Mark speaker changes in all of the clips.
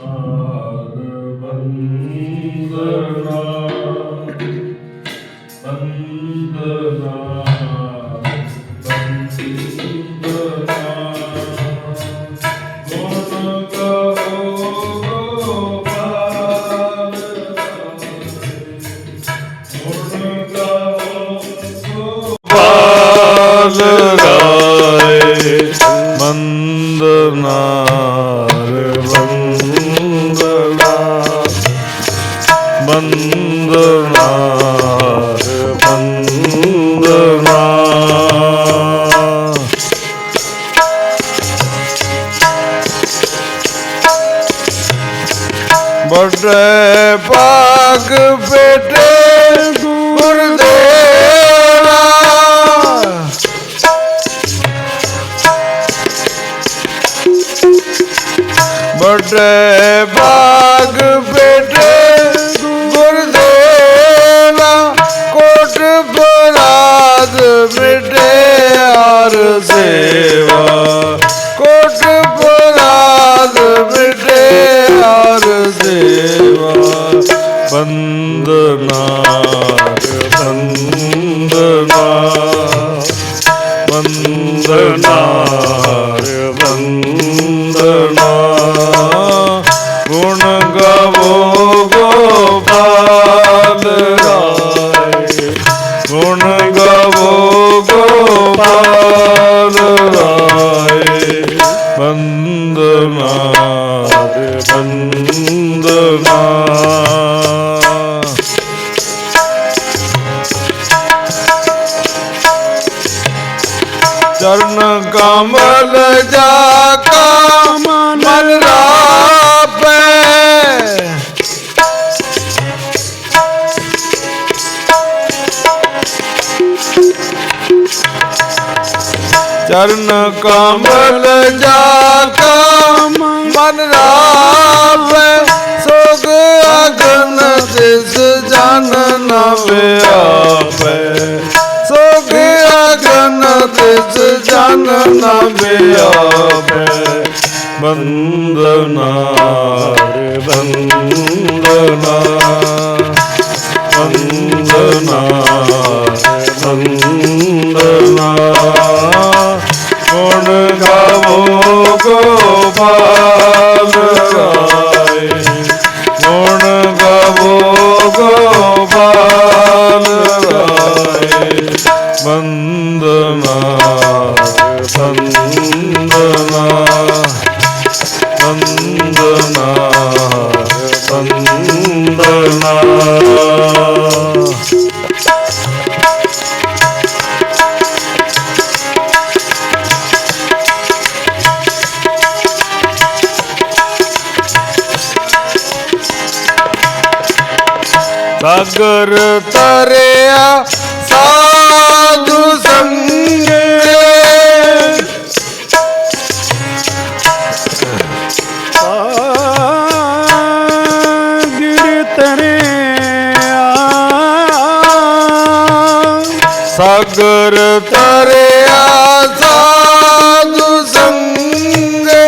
Speaker 1: Mandana. Mandana. ਬੜੇ ਭਾਗ ਬੇਟੇ ਗੁਰਦੇਵਾ ਬੜੇ ਭਾਗ ਬੇਟੇ ਗੁਰਦੇਵਾ ਕੋਟ ਬਰਾਦ ਬੇਟੇ ਆਰ ਸੇਵਾ। વંદના વંદના ગુણ ગવો ગોપાલ ગુણ ગવો ગોપાલ ਚਰਨ ਕਮਲ ਜਾ ਕਾ ਮਨ ਰਾਪੈ। ਚਰਨ ਕਮਲ ਜਾ ਕਾ ਮਨ ਰਾਪੈ। ਸੋਗ ਅਗਨ ਤਿਸ ਜਨ ਨ ਜਨ ਨ ਵਿਆਪੈ ਬੰਦਨਾ ਬੰਦਨਾ ਵੰਦਨਾ ਸਾਗਰ ਤਰਿਆ ਸਾਧੂ ਸੰਗੇ
Speaker 2: ਤਰਿਆ
Speaker 1: ਸਾਗਰ ਤਰਿਆ ਸਾਧੂ ਸੰਗੇ।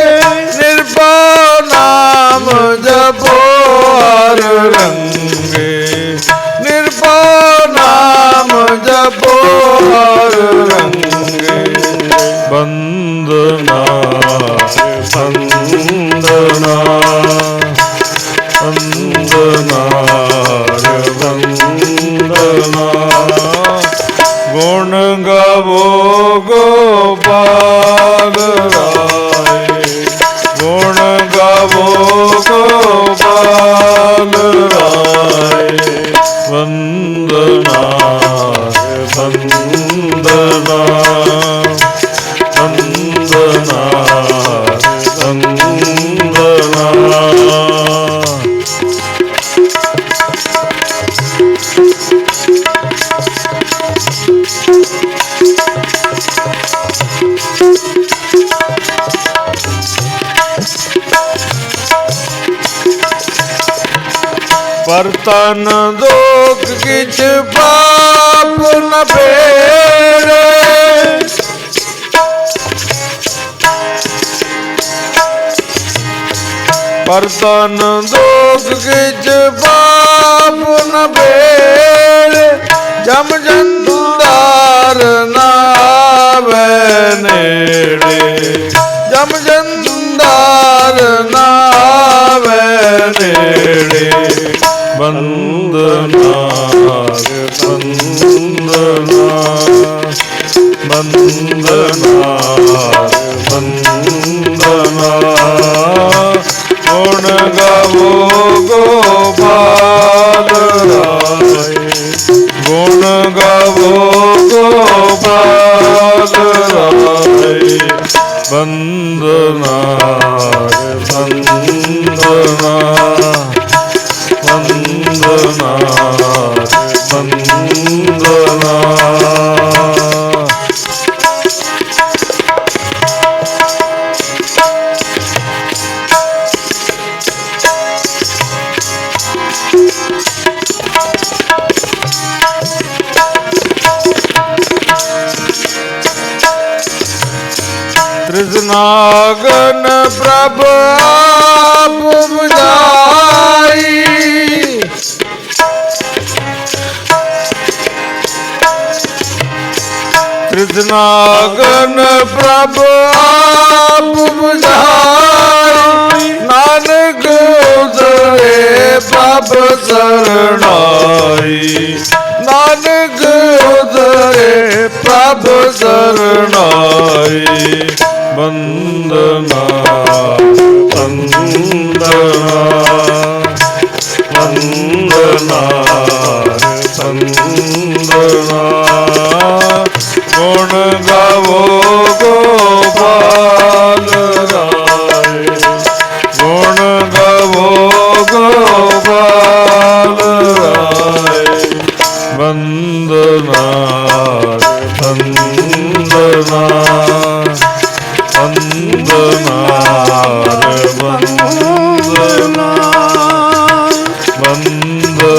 Speaker 1: ਨਿਰਭਉ ਨਾਮ ਜਪੋ ਹਰ ਰੰਗੇ। ਨਿਰਭਉ ਨਾਮ ਜਪੋ ਹਰ ਰੰਗੇ। ਬੰਦਨਾ ਬੰਦਨਾ ઓ ਬਰਤਨ ਦੋਖ ਕਿਛ ਪਾਪ ਨ ਫੇਰੇ ਪਰ ਤਨ ਦੁਖ ਕਿਛ ਪਾਪ ਨ ਬੇੜ ਜਮ ਜੰਦਾਰ ਨਾ ਨੇੜੇ। ਜਮ ਜੰਦਾਰ ਬੰਦਨਾ ਬੰਦਨਾ ਬੰਦਨਾ ਬੰਦਨਾ ਗੁਣ ਗਾਵੋ ਗੋਪਾਲ ਰਾਏ ਗੁਣ ਤ੍ਰਿਸ਼ਨਾਗਨ ਪ੍ਰਭ ਆਪ ਬੁਝਾਈ ਤ੍ਰਿਸ਼ਨਾਗਨ ਪ੍ਰਭ ਆਪ ਬੁਝਾਈ ਨਾਨਕ ਉਦਰੇ ਪ੍ਰਭ ਸਰਣਾਈ। ਨਾਨਕ ਉਦਰੇ ਪ੍ਰਭ ਸਰਣਾਈ। વંદના વંદના વંદના વંદના. ગુણ ગાવો ગોપાલ રાય ગુણ ગાવો ગોપાલ રાય વંદના.